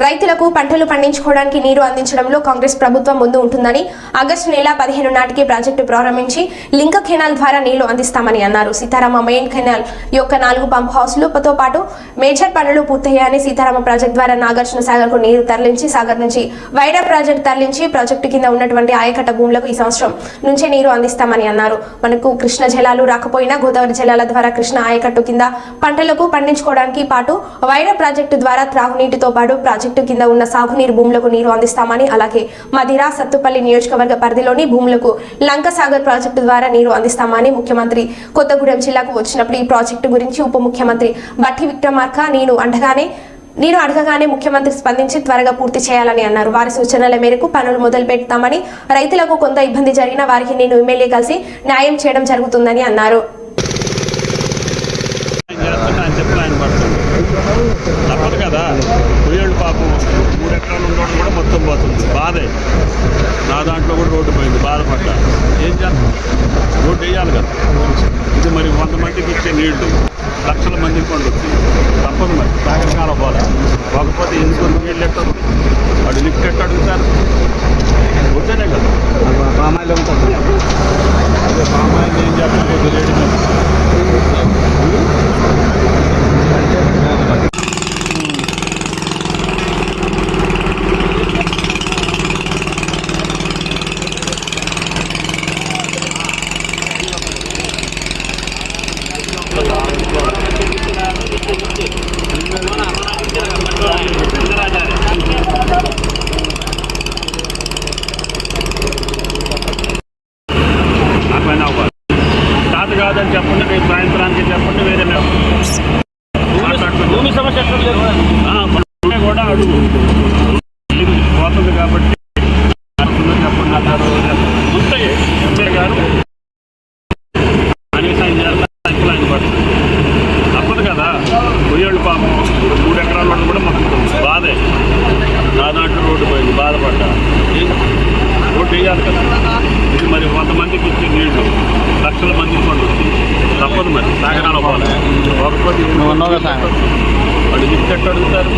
రైతులకు పంటలు పండించుకోవడానికి నీరు అందించడంలో కాంగ్రెస్ ప్రభుత్వం ముందు ఉంటుందని ఆగస్టు నెల పదిహేను నాటికి ప్రాజెక్టు ప్రారంభించి లింక కెనాల్ ద్వారా నీళ్ళు అందిస్తామని అన్నారు. సీతారామ మెయిన్ కెనాల్ యొక్క నాలుగు పంప్ హౌస్లతో పాటు మేజర్ పనులు పూర్తయ్యాయని సీతారామ ప్రాజెక్టు ద్వారా నాగార్జున సాగర్కు నీరు తరలించి సాగర్ నుంచి వైడా ప్రాజెక్టు తరలించి ప్రాజెక్టు కింద ఉన్నటువంటి ఆయకట్ట భూములకు ఈ సంవత్సరం నుంచే నీరు అందిస్తామని అన్నారు. మనకు కృష్ణ జలాలు రాకపోయినా గోదావరి జలాల ద్వారా కృష్ణ ఆయకట్టు కింద పంటలకు పండించుకోవడానికి పాటు వైడా ప్రాజెక్టు ద్వారా త్రాగునీటితో పాటు ప్రాజెక్టు ప్రాజెక్టు కింద ఉన్న సాగునీరు భూములకు నీరు అందిస్తామని అలాగే మదిరా సత్తుపల్లి నియోజకవర్గ పరిధిలోని భూములకు లంక సాగర్ ప్రాజెక్టు ద్వారా నీరు అందిస్తామని ముఖ్యమంత్రి కొత్తగూడెం జిల్లాకు వచ్చినప్పుడు ఈ ప్రాజెక్టు గురించి ఉప ముఖ్యమంత్రి బట్టి విక్రమార్క నేను అండగానే నేను అడగగానే ముఖ్యమంత్రి స్పందించి త్వరగా పూర్తి చేయాలని అన్నారు. వారి సూచనల మేరకు పనులు మొదలు పెడతామని రైతులకు కొంత ఇబ్బంది జరిగిన వారికి నేను ఎమ్మెల్యే కలిసి న్యాయం చేయడం జరుగుతుందని అన్నారు. తప్పదు కదా. పోయేళ్ళు పాపం మూడు ఎకరాలు ఉండడం కూడా మొత్తం పోతుంది. బాధే. నా దాంట్లో కూడా రోడ్డు పోయింది బాధపడ్డా. ఏం చేస్తాం రోడ్డు వేయాలి కదా. ఇది మరి వంద మందికి ఇచ్చే నీళ్ళు లక్షల మందికి పండుద్ది. తప్పదు మరి. సాగరకాల పోలే. కాకపోతే ఎందుకు నీళ్ళు ఎట్టదు వాడు లిఫ్ట్ ఎట్ట అడుగుతారు? వద్దనే కదా. కాదని చెప్పండి రేపు సాయంత్రానికి చెప్పండి వేరే మేము మాట్లాడుకుందాం. భూమి సమస్య ఎక్కడ లేదు ఆ, మొన్నే కూడా అడుగు ఇది పోతుంది కాబట్టి పడుతుంది. తప్పదు కదా. పొయ్యేళ్ళు పాపం మూడు ఎకరాల వాళ్ళు కూడా మొత్తం బాధే. నా దాంట్లో రోడ్డు పోయింది బాధపడ్డా. రోడ్డు వేయాలి కదా. ఇది మరి వంద మందికి ఇచ్చే నీళ్ళు లక్షల మందికి పండుతుంది తప్పదు మరి. సాగరాల. వాడు లిఫ్ట్ ఎట్ట అడుగుతారు?